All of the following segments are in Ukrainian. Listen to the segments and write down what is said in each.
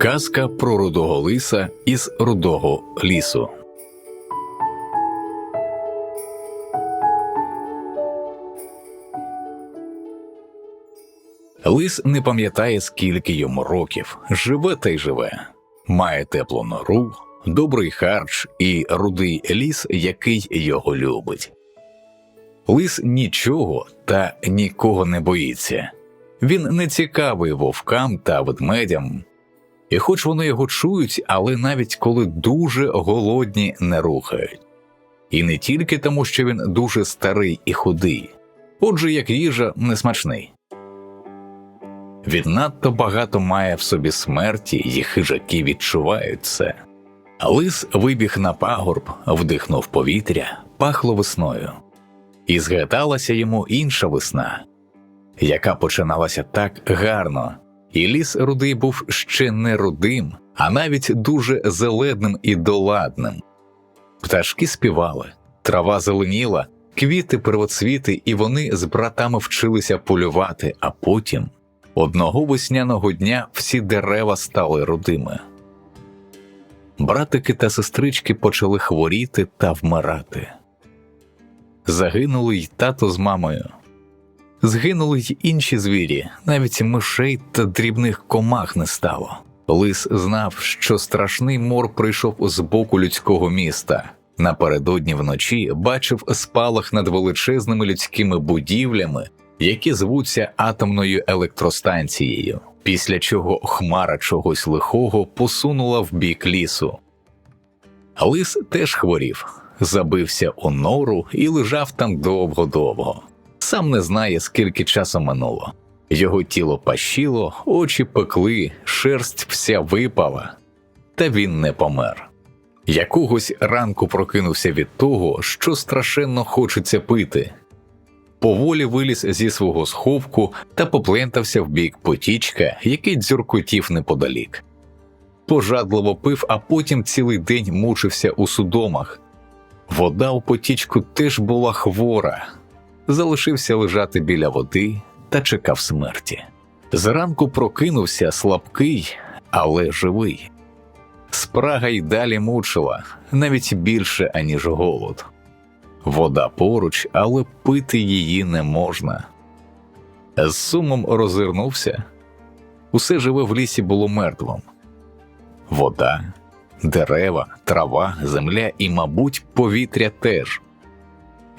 Казка про рудого лиса із рудого лісу. Лис не пам'ятає, скільки йому років, живе та й живе, має теплу нору, добрий харч і рудий ліс, який його любить. Лис нічого та нікого не боїться. Він не цікавий вовкам та ведмедям, і хоч вони його чують, але навіть коли дуже голодні не рухають. І не тільки тому, що він дуже старий і худий, отже, як їжа несмачний. Він надто багато має в собі смерті, і хижаки відчувають це. Лис вибіг на пагорб, вдихнув повітря, пахло весною, і згадалася йому інша весна, яка починалася так гарно, і ліс рудий був ще не рудим, а навіть дуже зеленим і доладним. Пташки співали, трава зеленіла, квіти первоцвіти, і вони з братами вчилися полювати, а потім одного весняного дня всі дерева стали рудими. Братики та сестрички почали хворіти та вмирати. Загинули й тато з мамою. Згинули й інші звірі, навіть мишей та дрібних комах не стало. Лис знав, що страшний мор прийшов з боку людського міста. Напередодні вночі бачив спалах над величезними людськими будівлями, які звуться атомною електростанцією, після чого хмара чогось лихого посунула в бік лісу. Лис теж хворів, забився у нору і лежав там довго-довго. Сам не знає, скільки часу минуло. Його тіло пащило, очі пекли, шерсть вся випала, та він не помер. Якогось ранку прокинувся від того, що страшенно хочеться пити. Поволі виліз зі свого сховку та поплентався в бік потічка, який дзюркотів неподалік. Пожадливо пив, а потім цілий день мучився у судомах. Вода у потічку теж була хвора, залишився лежати біля води та чекав смерті. Зранку прокинувся слабкий, але живий. Спрага й далі мучила навіть більше, аніж голод. Вода поруч, але пити її не можна. З сумом розвернувся. Усе живе в лісі було мертвим. Вода, дерева, трава, земля і, мабуть, повітря теж.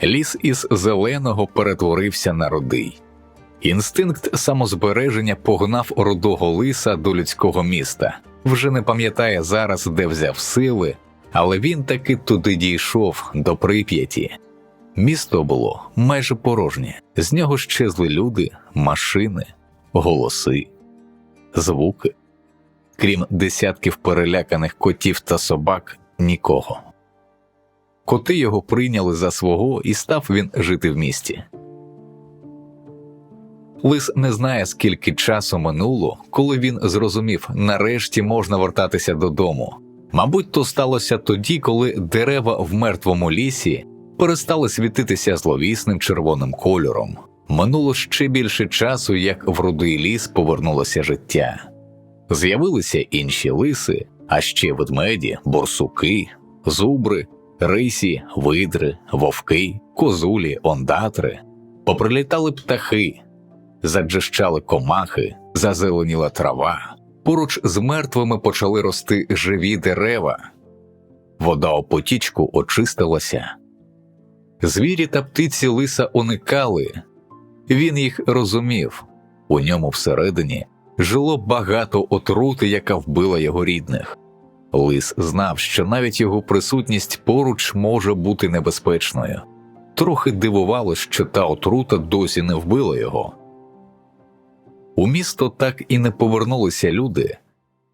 Ліс із зеленого перетворився на рудий. Інстинкт самозбереження погнав рудого лиса до людського міста. Вже не пам'ятає зараз, де взяв сили, але він таки туди дійшов до прип'яті. Місто було майже порожнє, з нього щезли люди, машини, голоси, звуки. Крім десятків переляканих котів та собак, нікого. Коти його прийняли за свого, і став він жити в місті. Лис не знає, скільки часу минуло, коли він зрозумів, нарешті можна вертатися додому. Мабуть, то сталося тоді, коли дерева в мертвому лісі перестали світитися зловісним червоним кольором. Минуло ще більше часу, як в рудий ліс повернулося життя. З'явилися інші лиси, а ще ведмеді, борсуки, зубри, рисі, видри, вовки, козулі, ондатри, поприлітали птахи, заджищали комахи, зазеленіла трава. Поруч з мертвими почали рости живі дерева. Вода у потічку очистилася. Звірі та птиці лиса уникали, він їх розумів у ньому всередині жило багато отрути, яка вбила його рідних. Лис знав, що навіть його присутність поруч може бути небезпечною. Трохи дивувало, що та отрута досі не вбила його. У місто так і не повернулися люди,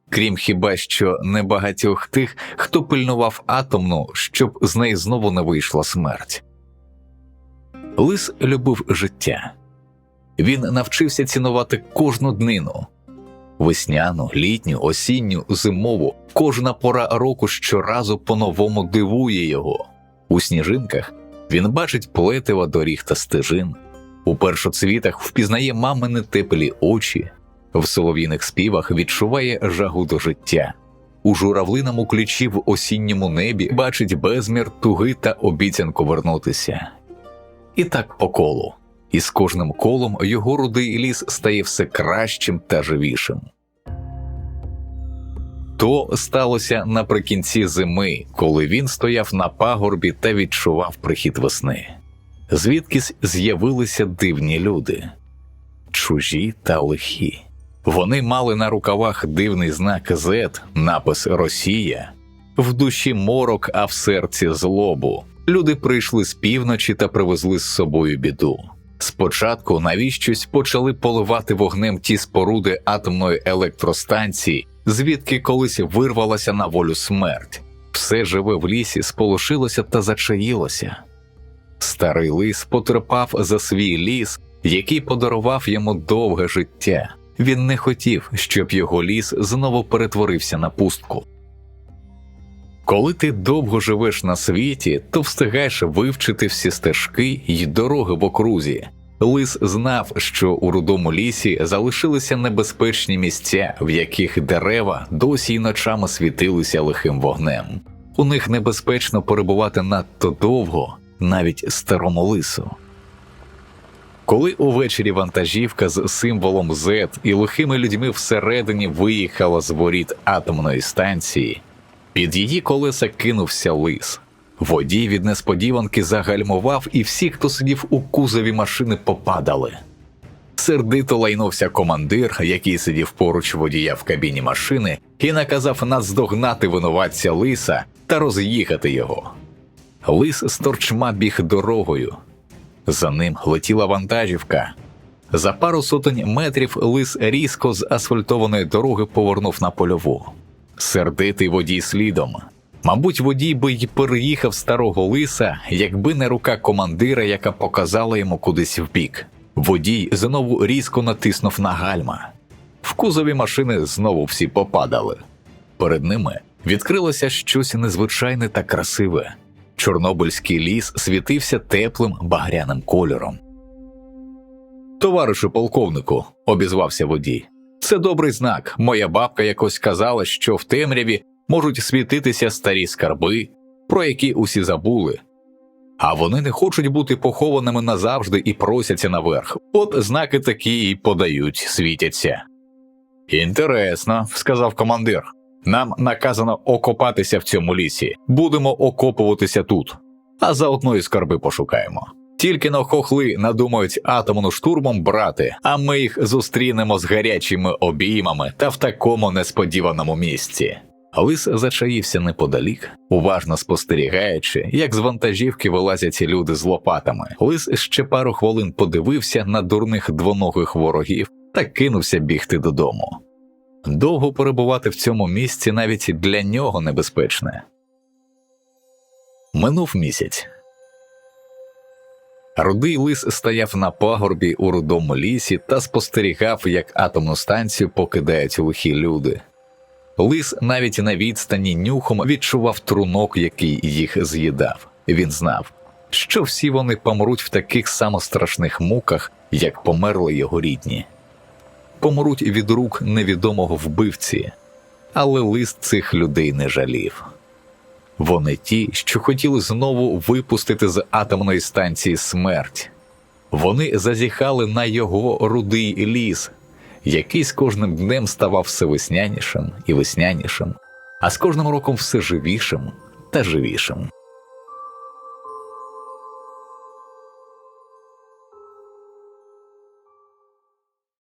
крім хіба що небагатьох тих, хто пильнував атомну, щоб з неї знову не вийшла смерть. Лис любив життя. Він навчився цінувати кожну днину весняну, літню, осінню, зимову, кожна пора року щоразу по-новому дивує його. У сніжинках він бачить плетива доріг та стежин, у першоцвітах впізнає мамини теплі очі, в солов'їних співах відчуває жагу до життя. У журавлиному ключі в осінньому небі бачить безмір туги та обіцянку вернутися. І так по колу, і з кожним колом його рудий ліс стає все кращим та живішим. То сталося наприкінці зими, коли він стояв на пагорбі та відчував прихід весни. Звідкись з'явилися дивні люди, чужі та лихі. Вони мали на рукавах дивний знак Z, напис Росія, в душі морок, а в серці злобу. Люди прийшли з півночі та привезли з собою біду. Спочатку навіщось почали поливати вогнем ті споруди атомної електростанції, звідки колись вирвалася на волю смерть. Все живе в лісі сполошилося та зачаїлося. Старий лис потерпав за свій ліс, який подарував йому довге життя. Він не хотів, щоб його ліс знову перетворився на пустку. Коли ти довго живеш на світі, то встигаєш вивчити всі стежки й дороги в окрузі. Лис знав, що у рудому лісі залишилися небезпечні місця, в яких дерева досі й ночами світилися лихим вогнем. У них небезпечно перебувати надто довго, навіть старому лису. Коли увечері вантажівка з символом Z і лихими людьми всередині виїхала з воріт атомної станції, під її колеса кинувся лис. Водій від несподіванки загальмував, і всі, хто сидів у кузові машини, попадали. Сердито лайнувся командир, який сидів поруч водія в кабіні машини, і наказав наздогнати винуватця лиса та роз'їхати його. Лис з торчма біг дорогою. За ним летіла вантажівка. За пару сотень метрів лис різко з асфальтованої дороги повернув на польову. Сердитий водій слідом. Мабуть, водій би й переїхав старого лиса, якби не рука командира, яка показала йому кудись вбік. Водій знову різко натиснув на гальма. В кузові машини знову всі попадали. Перед ними відкрилося щось незвичайне та красиве. Чорнобильський ліс світився теплим багряним кольором. Товаришу полковнику, обізвався водій. Це добрий знак. Моя бабка якось казала, що в темряві можуть світитися старі скарби, про які усі забули. А вони не хочуть бути похованими назавжди і просяться наверх. От знаки такі і подають, світяться. Інтересно, сказав командир. Нам наказано окопатися в цьому лісі, будемо окопуватися тут, а заодно і скарби пошукаємо. Тільки но хохли надумають атомну штурмом брати, а ми їх зустрінемо з гарячими обіймами та в такому несподіваному місці. Лис зачаївся неподалік, уважно спостерігаючи, як з вантажівки вилазять люди з лопатами. Лис ще пару хвилин подивився на дурних двоногих ворогів та кинувся бігти додому. Довго перебувати в цьому місці навіть для нього небезпечне. Минув місяць. Рудий лис стояв на пагорбі у рудому лісі та спостерігав, як атомну станцію покидають лихі люди. Лис навіть на відстані нюхом відчував трунок, який їх з'їдав. Він знав, що всі вони помруть в таких само страшних муках, як померли його рідні. Помруть від рук невідомого вбивці, але лист цих людей не жалів. Вони ті, що хотіли знову випустити з атомної станції смерть. Вони зазіхали на його рудий ліс, який з кожним днем ставав все веснянішим і веснянішим, а з кожним роком все живішим та живішим.